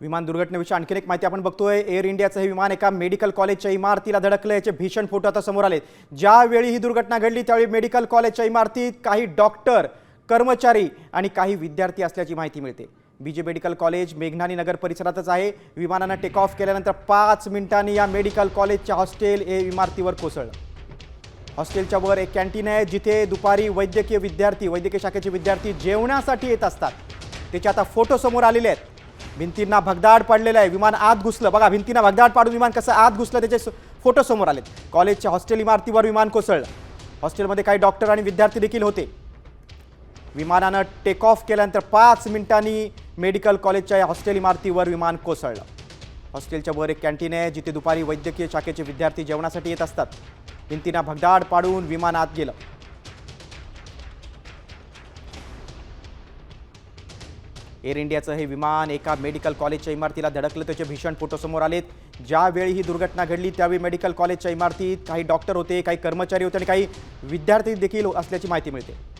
विमान दुर्घटनेविषयी आणखीन एक माहिती आपण बघतोय. एअर इंडियाचं हे विमान एका मेडिकल कॉलेजच्या इमारतीला धडकलं याचे भीषण फोटो आता समोर आले ज्यावेळी ही दुर्घटना घडली त्यावेळी मेडिकल कॉलेजच्या इमारतीत काही डॉक्टर कर्मचारी आणि काही विद्यार्थी असल्याची माहिती मिळते. बीजे मेडिकल कॉलेज मेघनानी नगर परिसरातच आहे. विमानानं टेक ऑफ केल्यानंतर पाच मिनिटांनी या मेडिकल कॉलेजच्या हॉस्टेल हे इमारतीवर कोसळलं. हॉस्टेलच्या वर एक कॅन्टीन आहे जिथे दुपारी वैद्यकीय विद्यार्थी वैद्यकीय शाखेचे विद्यार्थी जेवणासाठी येत असतात. त्याचे आता फोटो समोर आलेले आहेत. भिंतींना भगदाड पडलेलं आहे. विमान आत घुसलं. बघा भिंतींना भगदाड पाडून विमान कसं आत घुसलं त्याचे फोटो समोर आलेत. कॉलेजच्या हॉस्टेल इमारतीवर विमान कोसळलं. हॉस्टेलमध्ये काही डॉक्टर आणि विद्यार्थी देखील होते. विमानानं टेक ऑफ केल्यानंतर पाच मिनिटांनी मेडिकल कॉलेजच्या या हॉस्टेल इमारतीवर विमान कोसळलं. हॉस्टेलच्या वर एक कॅन्टीन आहे जिथे दुपारी वैद्यकीय शाखेचे विद्यार्थी जेवणासाठी येत असतात. भिंतींना भगदाड पाडून विमान आत गेलं. एअर इंडियाचं हे विमान एका मेडिकल कॉलेजच्या इमारतीला धडकलं. त्याचे भीषण फोटो समोर आलेत. ज्यावेळी ही दुर्घटना घडली त्यावेळी मेडिकल कॉलेजच्या इमारतीत काही डॉक्टर होते काही कर्मचारी होते आणि काही विद्यार्थी देखील असल्याची माहिती मिळते.